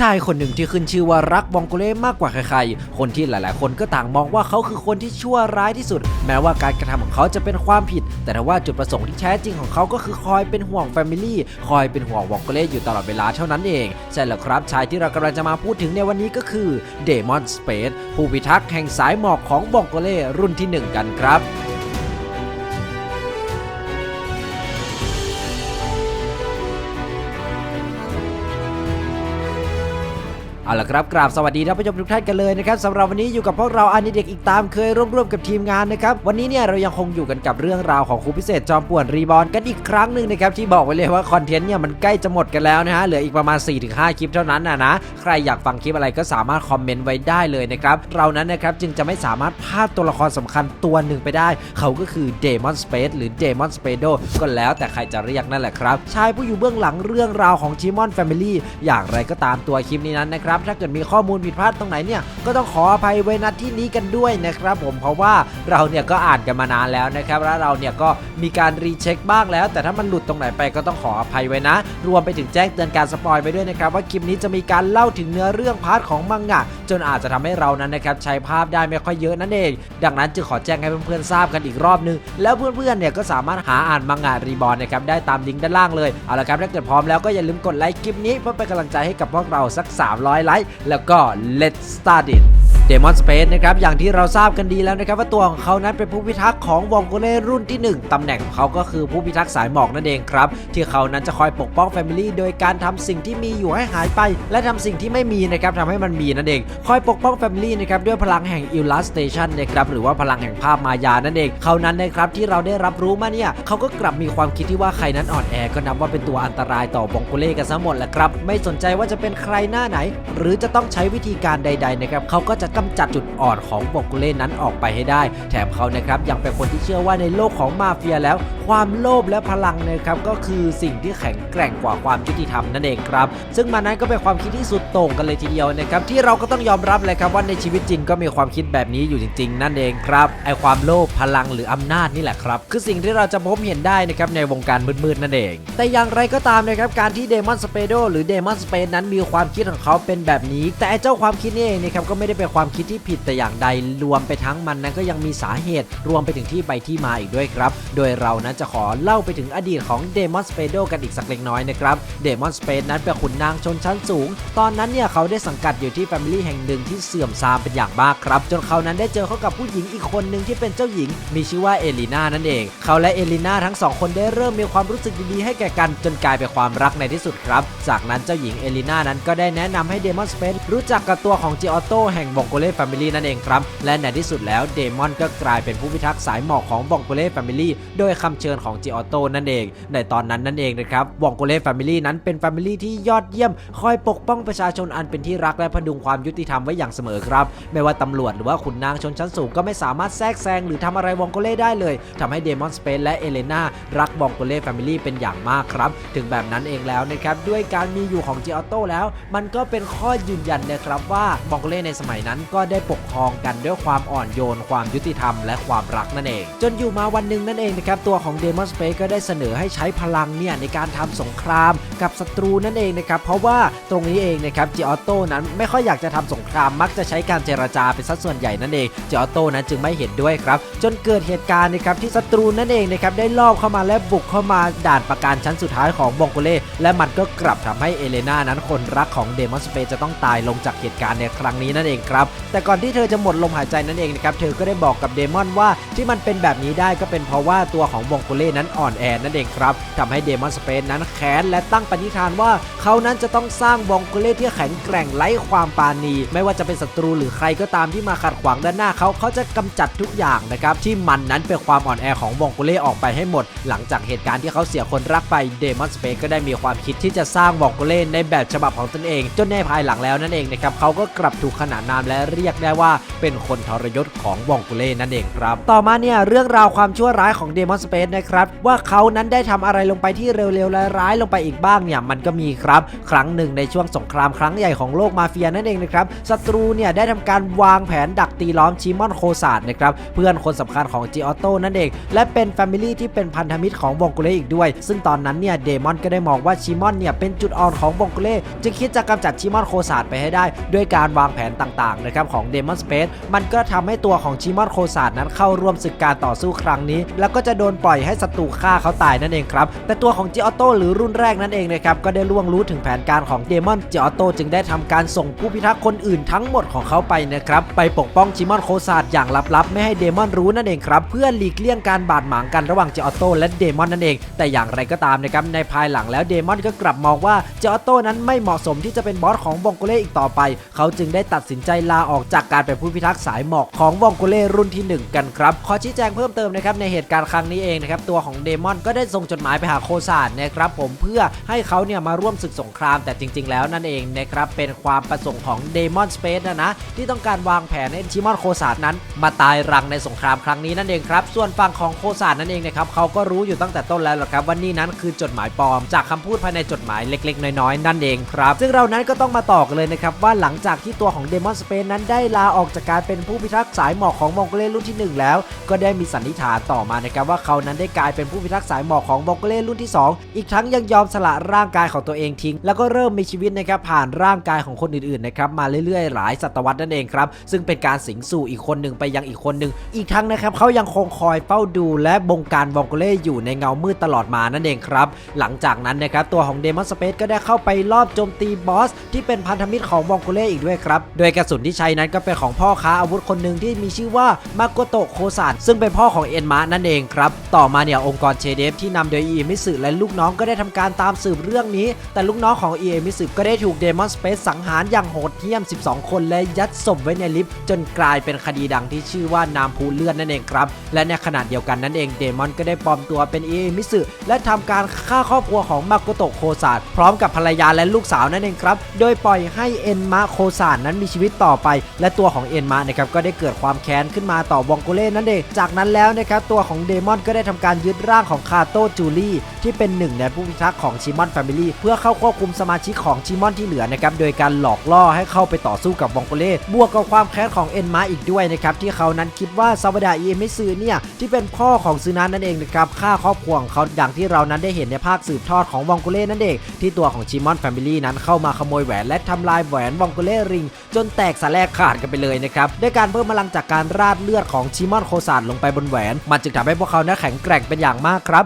ชายคนหนึ่งที่ขึ้นชื่อว่ารักบองโกเล่มากกว่าใครๆ คนที่หลายๆ คนก็ต่างมองว่าเขาคือคนที่ชั่วร้ายที่สุด แม้ว่าการกระทำของเขาจะเป็นความผิด แต่ถ้าว่าจุดประสงค์ที่แท้จริงของเขาก็คือคอยเป็นห่วงแฟมิลี่ คอยเป็นห่วงบองโกเล่อยู่ตลอดเวลาเท่านั้นเอง ใช่แล้วครับชายที่เรากำลังจะมาพูดถึงในวันนี้ก็คือเดมอนสเปซผู้พิทักษ์แห่งสายหมอกของบองโกเล่รุ่นที่หนึ่งกันครับ เอาละครับกราบสวัสดีท่านผู้ชมทุกท่านกันเลยนะครับสำหรับวันนี้อยู่กับพวกเราอานิเด็กอีกตามเคยร่วมร่วมกับทีมงานนะครับวันนี้เนี่ยเรายังคงอยู่กันกับเรื่องราวของครูพิเศษจอมป่วนรีบอลกันอีกครั้งหนึ่งนะครับที่บอกไว้เลยว่าคอนเทนต์เนี่ยมันใกล้จะหมดกันแล้วนะฮะเหลืออีกประมาณ 4-5 คลิปเท่านั้นนะนะใครอยากฟังคลิปอะไรก็สามารถคอมเมนต์ไว้ได้เลยนะครับเรานั้นนะครับจึงจะไม่สามารถพลาดตัวละครสำคัญตัวหนึ่งไปได้ เขาก็คือเดมอนสเปซหรือเดมอนสเปโดก็แล้วแต่ใครจะเรียกนั่นแหละครับชายผู้อยู่เบื้องหลังเรื่องราวของชิมอนแฟมิลี่อย่างไรก็ตามตัวคลิปนี้นั้นนะครับถ้าเกิดมีข้อมูลผิดพลาดตรงไหนเนี่ยก็ต้องขออภัยไว้ณที่นี้กันด้วยนะครับ ผมเพราะว่าเราเนี่ยก็อ่านกันมานานแล้วนะครับแล้วเราเนี่ยก็มีการรีเช็คบ้างแล้ว แต่ถ้ามันหลุดตรงไหนไปก็ต้องขออภัยไว้นะ รวมไปถึงแจ้งเตือนการสปอยไปด้วยนะครับว่าคลิปนี้จะมีการเล่าถึงเนื้อเรื่องพาร์ทของมังงะจนอาจจะทำให้เรานั้นนะครับใช้ภาพได้ไม่ค่อยเยอะนั่นเอง ดังนั้นจึงขอแจ้งให้เพื่อนๆทราบกันอีกรอบนึง แล้วเพื่อนๆเนี่ยก็สามารถหาอ่านมังงะรีบอร์นะครับได้ตามลิงก์ด้านล่างเลยเอาละครับถ้าเกิดพร้อมแล้วก็อย่าลืมกดไลค์คลิปนี้เพื่อเป็นกำลังใจให้กับพวกเราสัก 300ไลท์แล้วก็ let's start it เดมอนสเปซนะครับอย่างที่เราทราบกันดีแล้วนะครับว่าตัวของเขานั้นเป็นผู้พิทักษ์ของวองโกเล่รุ่นที่ 1ตำแหน่งของเขาก็คือผู้พิทักษ์สายหมอกนั่นเองครับ ที่เขานั้นจะคอยปกป้องแฟมิลี่โดยการทำสิ่งที่มีอยู่ให้หายไป และทำสิ่งที่ไม่มีนะครับทำให้มันมีนั่นเอง คอยปกป้องแฟมิลี่นะครับด้วยพลังแห่งอิลลัสเตชันนะครับหรือว่าพลังแห่งภาพมายานั่นเองเขานั้นนะครับที่เราได้รับรู้มาเนี่ยเขาก็กลับมีความคิดที่ว่าใครนั้นอ่อนแอก็นับว่าเป็นตัวอันตรายต่อบองโกเล่กันซะหมดแหละครับไม่สนใจว่าจะเป็นใครหน้าไหน หรือจะต้องใช้วิธีการใด ๆนะครับเขาก็จะกำจัดจุดอ่อนของบอกเล่นั้นออกไปให้ได้ แถมเขานะครับยังเป็นคนที่เชื่อว่าในโลกของมาเฟียแล้ว ความโลภและพลังนะครับก็คือสิ่งที่แข็งแกร่งกว่าความยุติธรรมนั่นเองครับ ซึ่งมันนั้นก็เป็นความคิดที่สุดโต่งกันเลยทีเดียวนะครับที่เราก็ต้องยอมรับเลยครับว่าในชีวิตจริงก็มีความคิดแบบนี้อยู่จริง ๆ นั่นเองครับไอความโลภพลังหรืออำนาจนี่แหละครับ คือสิ่งที่เราจะพบเห็นได้นะครับในวงการมืดๆนั่นเอง แต่อย่างไรก็ตามนะครับการที่เดมอนสเปโดหรือเดมอนสเปนนั้นมีความคิดของเขาเป็นแบบนี้ แต่เจ้าความคิดนี่เองนะครับก็ไม่ได้เป็นความความคิดที่ผิดแต่อย่างใดรวมไปทั้งมันนั้นก็ยังมีสาเหตุ รวมไปถึงที่ไปที่มาอีกด้วยครับ โดยเรานั้นจะขอเล่าไปถึงอดีตของเดมอนสเปโดกันอีกสักเล็กน้อยนะครับเดมอนสเปนนั้นเป็นขุนนางชนชั้นสูง ตอนนั้นเนี่ยเขาได้สังกัดอยู่ที่แฟมิลี่แห่งหนึ่งที่เสื่อมทรามเป็นอย่างมากครับ จนเขานั้นได้เจอเข้ากับผู้หญิงอีกคนหนึ่งที่เป็นเจ้าหญิง มีชื่อว่าเอลิน่านั่นเอง เขาและเอลิน่าทั้งสองคนได้เริ่มมีความรู้สึกดีๆให้แก่กัน จนกลายเป็นความรักในที่สุดครับ จากนั้นเจ้าหญิงเอลิน่านั้นก็ได้แนะนำให้เดมอนสเปนรู้จักกับตัวของจิออโตแห่งบงโกเล่แฟมิลี่นั่นเองครับ และในที่สุดแล้วเดมอนก็กลายเป็นผู้พิทักษ์สายหมอกของบองโกเล่แฟมิลี่โดยคำเชิญของจิออโต้นั่นเอง ในตอนนั้นนั่นเองนะครับบองโกเล่แฟมิลี่นั้นเป็นแฟมิลี่ที่ยอดเยี่ยม คอยปกป้องประชาชนอันเป็นที่รักและพดุงความยุติธรรมไว้อย่างเสมอครับ ไม่ว่าตำรวจหรือว่าขุนนางชนชั้นสูงก็ไม่สามารถแทรกแซงหรือทำอะไรวองโกเล่ได้เลยทำให้เดมอนสเปนและเอเลนารักบองโกเล่แฟมิลี่เป็นอย่างมากครับ ถึงแบบนั้นเองแล้วนะครับด้วยการมีอยู่ของจิออโต้แล้ว มันก็เป็นข้อยืนยันนะครับว่าบองโกเล่ในสมัยนั้นก็ได้ปกครองกันด้วยความอ่อนโยน ความยุติธรรม และความรักนั่นเอง จนอยู่มาวันหนึ่งนั่นเองนะครับตัวของเดมอนสเปซก็ได้เสนอให้ใช้พลังเนี่ยในการทำสงครามกับศัตรูนั่นเองนะครับเพราะว่าตรงนี้เองนะครับจิออโต้นั้นไม่ค่อยอยากจะทำสงครามมักจะใช้การเจรจาเป็นสัดส่วนใหญ่นั่นเองจิออโต้นั้นจึงไม่เห็นด้วยครับ จนเกิดเหตุการณ์นะครับที่ศัตรูนั่นเองนะครับได้ลอบเข้ามาและบุกเข้ามาด่านประการชั้นสุดท้ายของบองโกเล่และมันก็กลับทำให้เอเลนานั้นคนรักของเดมอนสเปซจะต้องตายลงจากเหตุการณ์ในครั้งนี้นั่นเองครับแต่ก่อนที่เธอจะหมดลมหายใจนั่นเองนะครับเธอก็ได้บอกกับเดมอนว่าที่มันเป็นแบบนี้ได้ก็เป็นเพราะว่าตัวของบองโกเล่นั้นอ่อนแอนั่นเองครับทำให้เดมอนสเปซนั้นแค้นและตั้งปณิธานว่าเขานั้นจะต้องสร้างบองโกเล่ที่แข็งแกร่งไร้ความปาณี ไม่ว่าจะเป็นศัตรูหรือใครก็ตามที่มาขัดขวางด้านหน้าเขาเขาจะกำจัดทุกอย่างนะครับที่มันนั้นเป็นความอ่อนแอของบองโกเล่ออกไปให้หมด หลังจากเหตุการณ์ที่เขาเสียคนรักไปเดมอนสเปซก็ได้มีความคิดที่จะสร้างบองโกเล่ในแบบฉบับของตนเอง จนในภายหลังแล้วนั่นเองนะครับเขาก็กลับถูกขนานนามและเรียกได้ว่าเป็นคนทรยศของวองกุเล่นั่นเองครับ ต่อมาเนี่ยเรื่องราวความชั่วร้ายของเดมอนสเปซนะครับว่าเขานั้นได้ทำอะไรลงไปที่เร็วๆร้ายๆลงไปอีกบ้างเนี่ยมันก็มีครับ ครั้งหนึ่งในช่วงสงครามครั้งใหญ่ของโลกมาเฟียนั่นเองนะครับศัตรูเนี่ยได้ทำการวางแผนดักตีล้อมชิมอนโคซาดนะครับเพื่อนคนสำคัญของจีออโต้นั่นเองและเป็นแฟมิลี่ที่เป็นพันธมิตรของวองกุเล่อีกด้วย ซึ่งตอนนั้นเนี่ยเดมอนก็ได้มองว่าชิมอนเนี่ยเป็นจุดอ่อนของวองกุเล่จึงคิดจะกำจัดชิมอนโคซาดไปให้ได้ ด้วยการวางแผนต่างๆนะครับของเดมอนสเปซมันก็ทำให้ตัวของชิมอนโคซาดนั้นเข้าร่วมศึกการต่อสู้ครั้งนี้ แล้วก็จะโดนปล่อยให้ศัตรูฆ่าเขาตายนั่นเองครับ แต่ตัวของจิออโต้หรือรุ่นแรกนั่นเองนะครับก็ได้ล่วงรู้ถึงแผนการของเดมอนจิออโต้จึงได้ทำการส่งผู้พิทักษ์คนอื่นทั้งหมดของเขาไปนะครับไปปกป้องชิมอนโคซาดอย่างลับๆ ไม่ให้เดมอนรู้นั่นเองครับเพื่อหลีกเลี่ยงการบาดหมางกันระหว่างจิออโต้และเดมอนนั่นเอง แต่อย่างไรก็ตามนะครับในภายหลังแล้วเดมอนก็กลับมองว่าจิออโต้นั้นไม่เหมาะสมที่จะเป็นบอสของวองโกเล่อีกต่อไป เขาจึงได้ตัดสินใจลาออกจากการเป็นผู้พิทักษ์สายหมอกของวองโกเล่รุ่นที่หนึ่งกันครับ ขอชี้แจงเพิ่มเติมนะครับในเหตุการณ์ครั้งนี้เองนะครับตัวของเดมอนก็ได้ส่งจดหมายไปหาโคซาดนะครับผมเพื่อให้เขาเนี่ยมาร่วมศึกสงครามแต่จริง ๆ แล้วนั่นเองนะครับเป็นความประสงค์ของเดมอนสเปซนะนะที่ต้องการวางแผนให้ชิมอนโคซาดนั้น มาตายรังในสงครามครั้งนี้นั่นเองครับส่วนฝั่งของโคซาดนั่นเองนะครับเขาก็รู้อยู่ตั้งแต่ต้นแล้วละครับว่านี่นั้นคือจดหมายปลอม จากคำพูดภายในจดหมายเล็ก ๆ น้อยๆนั่นเองครับซึ่งเรานั้นก็ต้องมาต่อกันเลยนะครับว่าหลังจากที่ตัวของเดมอนสเปซนั้นได้ลาออกจากการเป็นผู้พิทักษ์สายหมอกของมองโกเล่รุ่นที่หนึ่งแล้ว ก็ได้มีสันนิษฐานต่อมานะครับว่าเขานั้นได้กลายเป็นผู้พิทักษ์สายหมอกของมองโกเล่รุ่นที่ 2 อีกทั้งยังยอมสละร่างกายของตัวเองทิ้ง แล้วก็เริ่มมีชีวิตนะครับผ่านร่างกายของคนอื่นๆนะครับมาเรื่อยๆ หลายศตวรรษนั่นเองครับซึ่งเป็นการสิงสู่อีกคนหนึ่งไปยังอีกคนหนึ่งอีกทั้งนะครับเขายังคงคอยเฝ้าดูและบงการวองโกเล่อยู่ในเงามืดตลอดมานั่นเองครับหลังจากนั้นนะครับตัวของเดมอนสเปซก็ได้เข้าไปลอบโจมตีบอสที่เป็นพันธมิตรของวองโกเล่อีกด้วยครับโดยกระสุนที่ใช้นั้นก็เป็นของพ่อค้าอาวุธคนหนึ่งที่มีชื่อว่ามาโกโตะโคซานซึ่งเป็นพ่อของเอ็นมะนั่นเองครับ ต่อมาเนี่ยองค์กรเชเดฟที่นำโดยอีมิสึและลูกน้องก็ได้ทำการตามสืบเรื่องนี้ แต่ลูกน้องของเอมิสึก็ได้ถูกเดมอนสเปซสังหารอย่างโหดเหี้ยม 12 คน และยัดศพไว้ในลิฟต์จนกลายเป็นคดีดังที่ชื่อว่านามพูเลือดนั่นเองครับ และในขณะเดียวกันนั่นเองเดมอนก็ได้ปลอมตัวเป็นเอมิสึและทำการฆ่าครอบครัวของมาโกโตะโคซานพร้อมกับภรรยาและลูกสาวนั่นเองครับ โดยปล่อยให้เอ็นมะโคซานนั้นมีชีวิตต่อไป และตัวของเอ็นมะนะครับก็ได้เกิดความแค้นขึ้นมาต่อวองโกเล่นั่นเอง จากนั้นแล้วนะครับตัวของเดมอนก็ได้ทำการยึดร่างของคาโตจูลี่ที่เป็นหนึ่งในผู้พิทักษ์ของชิมอนแฟมิลี่เพื่อเข้าควบคุมสมาชิกของชิมอนที่เหลือนะครับโดยการหลอกล่อให้เข้าไปต่อสู้กับวองโกเล่บวกกับความแค้นของเอ็นมะอีกด้วยนะครับที่เขานั้นคิดว่าซาวดาอิเอมิซึเนี่ยที่เป็นพ่อของซึนานั่นเองนะครับฆ่าครอบครัวของเขาอย่างที่เรานั้นได้เห็นในภาคสืบทอดของวองโกเล่นั่นเองที่ตัวของชิมอนแฟมิลี่นั้นเข้ามาขโมยแหวนและทำลายแหวนวองโกเล่ริง จนแตกสแลกขาดกันไปเลยนะครับด้วยการเพิ่มพลังจากการราดเลือดของชิมอนโคซานลงไปบนแหวน มันจึงทำให้พวกเขานั้นแข็งแกร่งเป็นอย่างมากครับ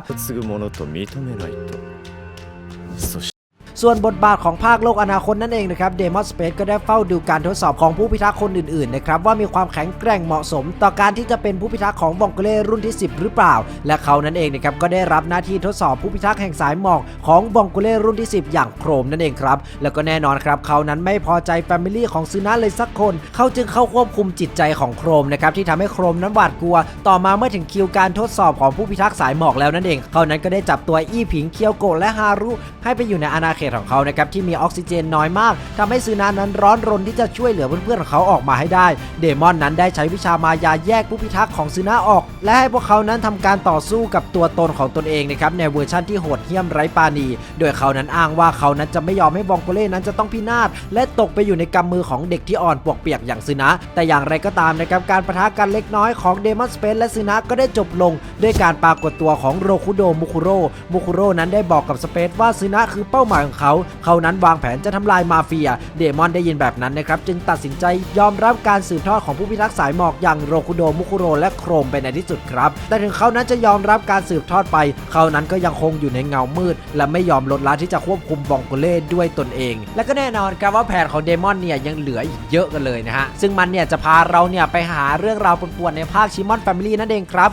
ส่วนบทบาทของภาคโลกอนาคตนั่นเองนะครับเดมอนสเปซก็ได้เฝ้าดูการทดสอบของผู้พิทักษ์คนอื่นๆนะครับว่ามีความแข็งแกร่งเหมาะสม ต่อการที่จะเป็นผู้พิทักษ์ของวองเกเล่รุ่นที่ 10 หรือเปล่า และเขานั้นเองนะครับก็ได้รับหน้าที่ทดสอบผู้พิทักษ์แห่งสายหมอกของวองเกเล่รุ่นที่ 10 อย่างโครมนั่นเองครับแล้วก็แน่นอนครับเขานั้นไม่พอใจแฟมิลี่ของซูน่าเลยสักคน เขาจึงเข้าควบคุมจิตใจของโครมนะครับที่ทำให้โครมนั้นหวาดกลัว ต่อมาเมื่อถึงคิวการทดสอบของผู้พิทักษ์สายหมอกแล้วนั่นเองเขานั้นก็ได้จับตัวอี้ผิงเคียวโกและฮารุให้ไปอยู่ในอาณาเขของเขานะครับที่มีออกซิเจนน้อยมากทำให้ซึนานั้นร้อนรนที่จะช่วยเหลือเพื่อนๆของเขาออกมาให้ได้ เดมอนนั้นได้ใช้วิชามายาแยกผู้พิทักษ์ของซึนาออก และให้พวกเขานั้นทำการต่อสู้กับตัวตนของตนเองนะครับในเวอร์ชั่นที่โหดเหี้ยมไร้ปาณี โดยเขานั้นอ้างว่าเขานั้นจะไม่ยอมให้บองโกเล่นั้นจะต้องพินาศและตกไปอยู่ในกำมือของเด็กที่อ่อนปวกเปียกอย่างซึนะ แต่อย่างไรก็ตามนะครับการประทะกันเล็กน้อยของเดมอนสเปซและซึนะก็ได้จบลง ด้วยการปรากฏตัวของโรคุโดมุคุโร่มุคุโร่นั้นได้บอกกับสเปซว่าซึนะคือเป้าหมายของเขา เขานั้นวางแผนจะทำลายมาเฟีย เดมอนได้ยินแบบนั้นนะครับจึงตัดสินใจยอมรับการสืบทอดของผู้พิทักษ์สายหมอกอย่างโรคุโดมุคุโร่และโครมไปในที่สุดครับ แต่ถึงเขานั้นจะยอมรับการสืบทอดไป เขานั้นก็ยังคงอยู่ในเงามืด และไม่ยอมลดละที่จะควบคุมบองโกเล่ด้วยตนเอง และก็แน่นอนครับว่าแผนของเดมอนเนี่ยยังเหลืออีกเยอะกันเลยนะฮะ ซึ่งมันเนี่ยจะพาเราเนี่ยไปหาเรื่องราวปวนๆในภาคชิมอนแฟมิลี่นั่นเองครับ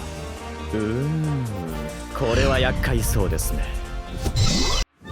うーんこれは厄介そうですね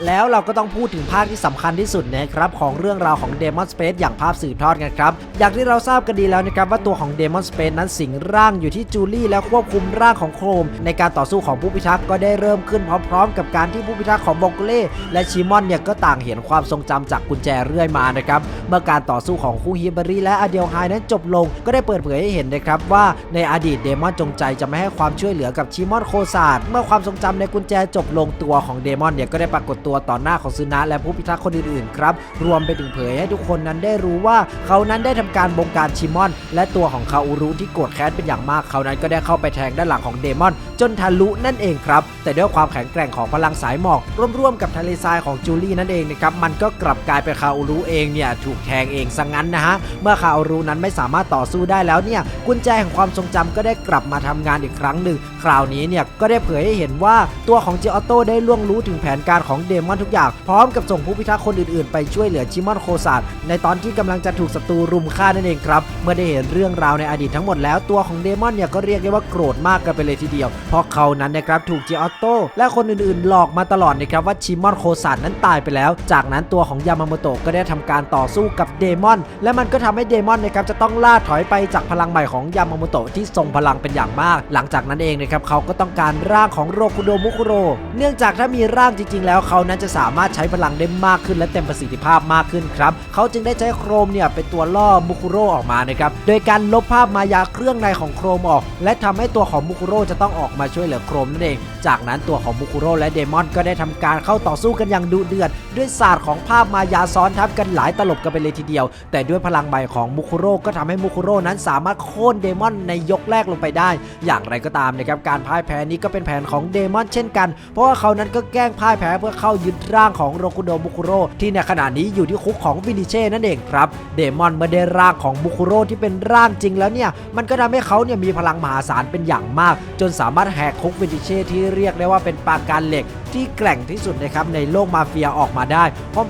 แล้วเราก็ต้องพูดถึงภาคที่สำคัญที่สุดนะครับของเรื่องราวของ Demon Space อย่างภาพสืบทอดกันครับ อย่างที่เราทราบกันดีแล้วนะครับว่าตัวของ Demon Space นั้นสิงร่างอยู่ที่จูลี่และควบคุมร่างของโครม ในการต่อสู้ของผู้พิทักษ์ก็ได้เริ่มขึ้นพร้อมๆ กับการที่ผู้พิทักษ์ของบองโกเล่และชิมอนเนี่ยก็ต่างเห็นความทรงจำจากกุญแจเรื่อยมานะครับเมื่อการต่อสู้ของคู่ฮิบาริและอาเดียวไฮนั้นจบลง ก็ได้เปิดเผยให้เห็นนะครับว่าในอดีตเดมอนจงใจจะไม่ให้ความช่วยเหลือกับชิมอนโคซาดเมื่อความทรงจำในกุญแจจบลงตัวของเดมอนเนี่ยก็ได้ปรากฏตัวต่อหน้าของซึนะและผู้พิทักษ์คนอื่นๆครับรวมไปถึงเผยให้ทุกคนนั้นได้รู้ว่าเขานั้นได้ทำการบงการชิมอน และตัวของคาอูรุที่โกรธแค้นเป็นอย่างมากเขานั้นก็ได้เข้าไปแทงด้านหลังของเดมอน จนทะลุนั่นเองครับ แต่ด้วยความแข็งแกร่งของพลังสายหมอกร่วมๆกับทะเลทรายของจูลี่นั่นเองนะครับมันก็กลับกลายเป็นคาอูรุเองเนี่ยถูกแทงเองซะงั้นนะฮะเมื่อคาอูรุนั้นไม่สามารถต่อสู้ได้แล้วเนี่ยกุญแจแห่งความทรงจำก็ได้กลับมาทำงานอีกครั้งหนึ่งคราวนี้เนี่ยก็ได้เผยให้เห็นว่าตัวของเจออโต้ได้ล่วงรู้ถึงแผนการของเดมอนทุกอย่าง พร้อมกับส่งผู้พิทักษ์คนอื่นๆ ไปช่วยเหลือชิมอนโคซาดในตอนที่กำลังจะถูกศัตรูรุมฆ่านั่นเองครับ เมื่อได้เห็นเรื่องราวในอดีตทั้งหมดแล้วตัวของเดมอนเนี่ยก็เรียกได้ว่าโกรธมากกันไปเลยทีเดียว เพราะเขานั้นนะครับถูกเจออโต้และคนอื่นๆ หลอกมาตลอดนะครับว่าชิมอนโคซาดนั้นตายไปแล้ว จากนั้นตัวของยามาโมโตะก็ได้ทำการต่อสู้กับเดมอน และมันก็ทำให้เดมอนนะครับจะต้องล่าถอยไปจากพลังใหม่ของยามาโมโตะที่ทรงพลังเป็นอย่างมาก หลังจากนั้นเองนะครับเขาก็ต้องการร่างของโรคุโดมุคุโร เนื่องจากถ้ามีร่างจริง ๆ แล้วเขานั้นจะสามารถใช้พลังได้มากขึ้นและเต็มประสิทธิภาพมากขึ้นครับเขาจึงได้ใช้โครมเนี่ยเป็นตัวล่อมุคุโรออกมานะครับโดยการลบภาพมายาเครื่องในของโครมออก และทำให้ตัวของมุคุโรจะต้องออกมาช่วยเหลือโครมนั่นเอง จากนั้นตัวของมุคุโรและเดมอนก็ได้ทำการเข้าต่อสู้กันอย่างดุเดือด ด้วยศาสตร์ของภาพมายาซ้อนทับกันหลายตลบกันไปเลยทีเดียว แต่ด้วยพลังใบของมุคุโรก็ทำให้มุคุโรนั้นสามารถโค่นเดมอนในยกแรกลงไปได้ อย่างไรก็ตามนะครับการพ่ายแพ้นี้ก็เป็นแผนของเดมอนเช่นกัน เพราะว่าเขานั้นก็แกล้งพ่ายแพ้เพื่อเข้ายึดร่างของโรคุโดมุคุโรที่ในขณะนี้อยู่ที่คุกของวินิเช่นั่นเองครับ เดมอนเมื่อได้ร่างของมุคุโรที่เป็นร่างจริงแล้วเนี่ย มันก็ทำให้เขาเนี่ยมีพลังมหาศาลเป็นอย่างมาก จนสามารถแหกคุกวินิเช่ที่เรียกได้ว่าเป็นปราการเหล็ก ที่แกร่งที่สุดนะครับในโลกมาเฟียออกมาได้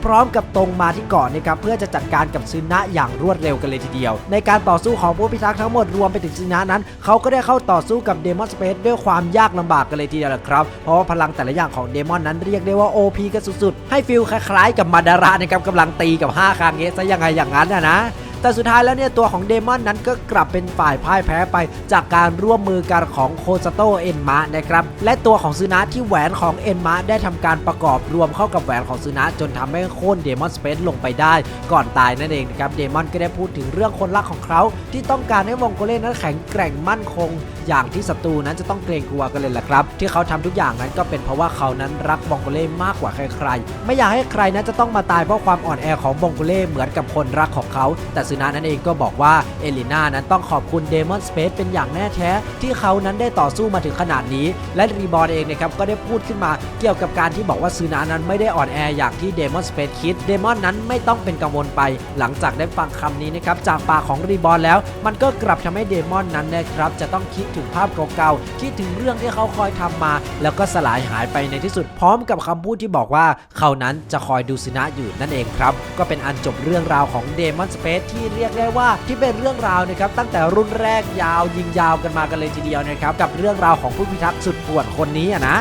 พร้อมๆ กับตรงมาที่เกาะนะครับเพื่อจะจัดการกับซึนะอย่างรวดเร็วกันเลยทีเดียว ในการต่อสู้ของผู้พิทักษ์ทั้งหมดรวมไปถึงซึนะนั้น เขาก็ได้เข้าต่อสู้กับเดมอนสเปซด้วยความยากลำบากกันเลยทีเดียวละครับ เพราะว่าพลังแต่ละอย่างของเดมอนนั้นเรียกได้ว่า OP กันสุดๆ ให้ฟิลคล้ายๆ กับมาดาระนะครับกำลังตีกับ5คางเงะซะยังไงอย่างนั้นนะนะ แต่สุดท้ายแล้วเนี่ยตัวของเดมอนนั้นก็กลับเป็นฝ่ายพ่ายแพ้ไป จากการร่วมมือกันของโคซาโตเอ็นมะนะครับและตัวของซึนะที่แหวนของเอ็นมะได้ทำการประกอบรวมเข้ากับแหวนของซึนะจนทำให้โค่นเดมอนสเปซลงไปได้ก่อนตายนั่นเองนะครับเดมอนก็ได้พูดถึงเรื่องคนรักของเขาที่ต้องการให้วงโกเล่นั้นแข็งแกร่งมั่นคง อย่างที่ศัตรูนั้นจะต้องเกรงกลัวกันเลยแหละครับ ที่เขาทำทุกอย่างนั้นก็เป็นเพราะว่าเขานั้นรักบองโกเล่มากกว่าใครๆ ไม่อยากให้ใครนั้นจะต้องมาตายเพราะความอ่อนแอของบองโกเล่เหมือนกับคนรักของเขา แต่ซึนะนั้นเองก็บอกว่าเอลิน่านั้นต้องขอบคุณเดมอนสเปซเป็นอย่างแน่แท้ ที่เขานั้นได้ต่อสู้มาถึงขนาดนี้ และรีบอร์เองนะครับก็ได้พูดขึ้นมาเกี่ยวกับการที่บอกว่าซึนะนั้นไม่ได้อ่อนแออย่างที่เดมอนสเปซคิดเดมอนนั้นไม่ต้องเป็นกังวลไป หลังจากได้ฟังคำนี้นะครับจากปากของรีบอร์แล้ว มันก็กลับทำให้เดมอนนั้นนะครับจะต้องคิดถึงภาพเก่าๆคิดถึงเรื่องที่เขาคอยทำมา แล้วก็สลายหายไปในที่สุดพร้อมกับคำพูดที่บอกว่าเขานั้นจะคอยดูซึนะอยู่นั่นเองครับก็เป็นอันจบเรื่องราวของเดมอนสเปซที่เรียกได้ว่าที่เป็นเรื่องราวนะครับตั้งแต่รุ่นแรกยาวยิงยาวกันมากันเลยทีเดียวนะครับกับเรื่องราวของผู้พิทักษ์สุดป่วนคนนี้อะนะ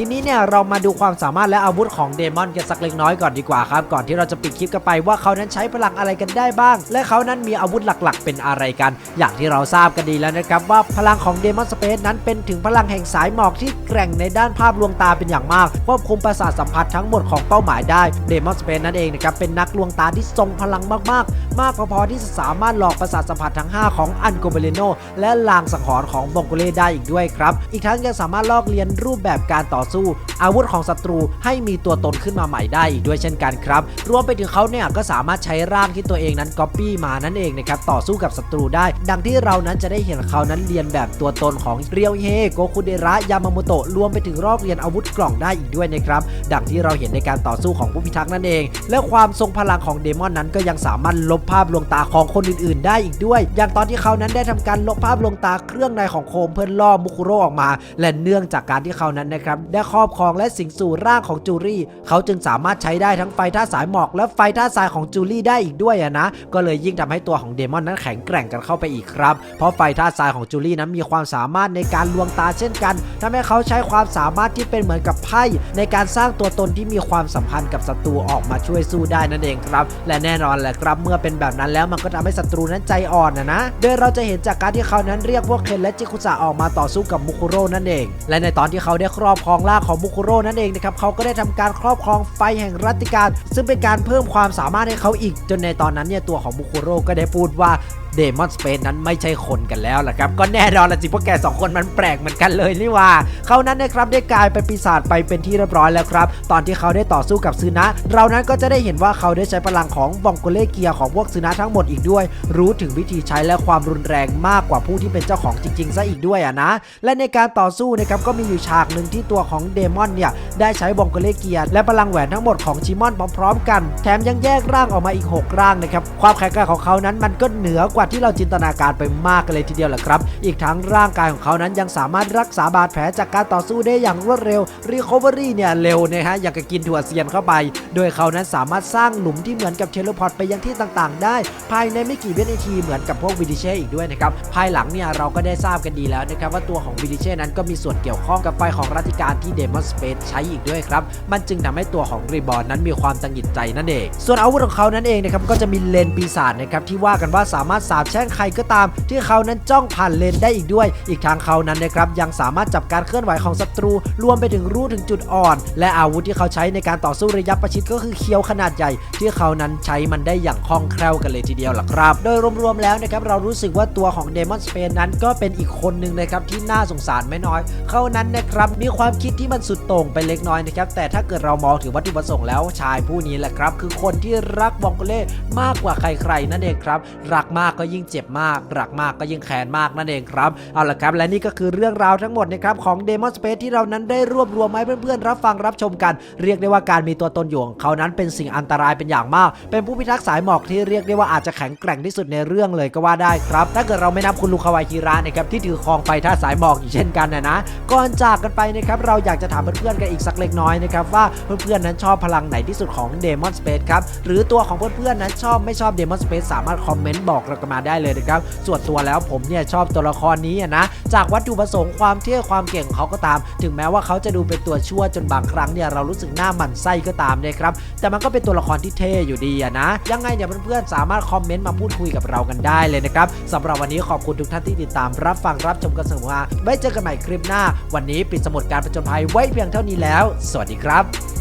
ทีนี้เนี่ยเรามาดูความสามารถและอาวุธของเดมอนกันสักเล็กน้อยก่อนดีกว่าครับ ก่อนที่เราจะปิดคลิปกันไปว่าเขานั้นใช้พลังอะไรกันได้บ้าง และเขานั้นมีอาวุธหลักๆ เป็นอะไรกัน อย่างที่เราทราบกันดีแล้วนะครับว่าพลังของเดมอนสเปซนั้นเป็นถึงพลังแห่งสายหมอกที่แกร่งในด้านภาพลวงตาเป็นอย่างมากควบคุมประสาทสัมผัสทั้งหมดของเป้าหมายได้เดมอนสเปซนั่นเองนะครับเป็นนักลวงตาที่ทรงพลังมากๆ มากพอๆที่จะสามารถหลอกประสาทสัมผัสทั้ง 5 ของอันโกเบเลโนและลางสังหรณ์ของบองโกเล่ได้อีกด้วยครับอีกทั้งยังสามารถลอกเลียนรูปแบบการต่อสู้ อาวุธของศัตรูให้มีตัวตนขึ้นมาใหม่ได้อีกด้วยเช่นกันครับ รวมไปถึงเขาเนี่ยก็สามารถใช้ร่างที่ตัวเองนั้นก๊อปปี้มานั่นเองนะครับต่อสู้กับศัตรูได้ ดังที่เรานั้นจะได้เห็นเขานั้นเรียนแบบตัวตนของเรียวเฮโกคุเดระยามาโมโตะรวมไปถึงรอบเรียนอาวุธกล่องได้อีกด้วยนะครับดังที่เราเห็นในการต่อสู้ของผู้พิทักษ์นั่นเอง และความทรงพลังของเดมอนนั้นก็ยังสามารถลบภาพลวงตาของคนอื่น ๆ ได้อีกด้วย อย่างตอนที่เขานั้นได้ทำการลบภาพลวงตาเครื่องในของโคมเพื่อล่อมุคุโรออกมา และเนื่องจากการที่เขานั้นนะครับได้ครอบครองและสิงสู่ร่างของจูรี่ เขาจึงสามารถใช้ได้ทั้งไฟท่าสายหมอกและไฟท่าทรายของจูลี่ได้อีกด้วยนะ ก็เลยยิ่งทำให้ตัวของเดมอนนั้นแข็งแกร่งกันเข้าไปอีกครับ เพราะไฟท่าทรายของจูลี่นั้นมีความสามารถในการลวงตาเช่นกันทำให้เขาใช้ความสามารถที่เป็นเหมือนกับไพ่ในการสร้างตัวตนที่มีความสัมพันธ์กับศัตรูออกมาช่วยสู้ได้นั่นเองครับ และแน่นอนแหละครับเมื่อเป็นแบบนั้นแล้วมันก็ทำให้ศัตรูนั้นใจอ่อนนะนะ โดยเราจะเห็นจากการที่เขานั้นเรียกพวกเคนและจิคุสะออกมาต่อสู้กับมุคุโร่นั่นเอง และในตอนที่เขาได้ครอบครององล่าของบุคุโร่นั่นเองนะครับเขาก็ได้ทำการครอบครองไฟแห่งรัติการ ซึ่งเป็นการเพิ่มความสามารถให้เขาอีกจนในตอนนั้นเนี่ยตัวของบุคุโร่ก็ได้พูดว่าเดมอนสเปนนั้นไม่ใช่คนกันแล้วล่ะครับ ก็แน่นอนละสิพวกแกสองคนมันแปลกเหมือนกันเลยนี่ว่าเขานั้นนะครับได้กลายเป็นปีศาจไปเป็นที่เรียบร้อยแล้วครับ ตอนที่เขาได้ต่อสู้กับซึนะ เรานั้นก็จะได้เห็นว่าเขาได้ใช้พลังของบองโกเลเกียของพวกซึนะทั้งหมดอีกด้วย รู้ถึงวิธีใช้และความรุนแรงมากกว่าผู้ที่เป็นเจ้าของจริงๆซะอีกด้วยอะนะ และในการต่อสู้นะครับก็มีอยู่ฉากหนึ่งที่ตัวของเดมอนเนี่ยได้ใช้บองโกเลเกียและพลังแหวนทั้งหมดของชิมอนพร้อมๆกัน แถมยังแยกร่างออกมาอีก 6 ร่างนะครับความแข็งแกร่งของเขานั้นมันก็เหนือกว่าที่เราจินตนาการไปมากกันเลยทีเดียวแหละครับ อีกทั้งร่างกายของเขานั้นยังสามารถรักษาบาดแผลจากการต่อสู้ได้อย่างรวดเร็ว Recovery เนี่ยเร็วนะฮะอย่างกับกินถั่วเซียนเข้าไป โดยเขานั้นสามารถสร้างหลุมที่เหมือนกับเทเลพอร์ตไปยังที่ต่างๆ ได้ ภายในไม่กี่วินาทีเหมือนกับพวกวิดิเช่อีกด้วยนะครับภายหลังเนี่ยเราก็ได้ทราบกันดีแล้วนะครับว่าตัวของวิดิเช่นั้นก็มีส่วนเกี่ยวข้องกับไฟของรัติการที่เดมอนสเปซใช้อีกด้วยครับมันจึงทำให้ตัวของรีบอ n นั้นมีความตังหงิดใจนั่นเองส่วนอาวุธของเขานั้นเองนะครับก็จะมีเลนปีศาจนะครับที่ว่ากันว่าสามารถสาบแช่งใครก็ตาม ที่เขานั้นจ้องผ่านเลนได้อีกด้วย อีกทางเขานั้นนะครับยังสามารถจับการเคลื่อนไหวของศัตรู รวมไปถึงรู้ถึงจุดอ่อน และอาวุธที่เขาใช้ในการต่อสู้ระยะประชิดก็คือเคียวขนาดใหญ่ ที่เขานั้นใช้มันได้อย่างคล่องแคล่วกันเลยทีเดียวล่ะครับ โดยรวมๆแล้วนะครับเรารู้สึกว่าตัวของเดมอนสเปนนั้นก็เป็นอีกคนหนึ่งนะครับที่น่าสงสารไม่น้อย เขานั้นนะครับมีความคิดที่มันสุดโต่งไปเล็กน้อยนะครับแต่ถ้าเกิดเรามองถึงวัตถุประสงค์แล้วชายผู้นี้แหละครับ คือคนที่รักบองโกเล่มากกว่าใครๆนั่นเองครับ รักมากก็ยิ่งเจ็บมากรักมากก็ยิ่งแค้นมากนั่นเองครับเอาละครับและนี่ก็คือเรื่องราวทั้งหมดนะครับของ Demon Space ที่เรานั้นได้รวบรวมมาให้เพื่อนๆรับฟังรับชมกัน เรียกได้ว่าการมีตัวตนอยู่ของเขานั้นเป็นสิ่งอันตรายเป็นอย่างมาก เป็นผู้พิทักษ์สายหมอกที่เรียกได้ว่าอาจจะแข็งแกร่งที่สุดในเรื่องเลยก็ว่าได้ครับ ถ้าเกิดเราไม่นับคุณลูคาวาคิระนะครับที่ถือครองไฟท่าสายหมอกอยู่เช่นกันนะนะก่อนจากกันไปนะครับเราอยากจะถามเพื่อนๆกันอีกสักเล็กน้อยนะครับว่าเพื่อนๆนั้นชอบพลังไหนที่สุดของ Demon Space ครับหรือตัวของเพื่อนๆนั้นชอบไม่ชอบ Demon Space สามารถคอมเมนต์บอกเรากันมาได้เลยนะครับ ส่วนตัวแล้วผมเนี่ยชอบตัวละครนี้นะ จากวัตถุประสงค์ความเท่ความเก่งเขาก็ตาม ถึงแม้ว่าเขาจะดูเป็นตัวชั่วจนบางครั้งเนี่ยเรารู้สึกหน้าหมั่นไส้ก็ตามนะครับ แต่มันก็เป็นตัวละครที่เท่อยู่ดีนะ ยังไงเนี่ยเพื่อนๆสามารถคอมเมนต์มาพูดคุยกับเรากันได้เลยนะครับสำหรับวันนี้ขอบคุณทุกท่านที่ติดตามรับฟังรับชมกันเสมอมาไว้เจอกันใหม่คลิปหน้า วันนี้ปิดสมุดการประจนภัยไว้เพียงเท่านี้แล้ว สวัสดีครับ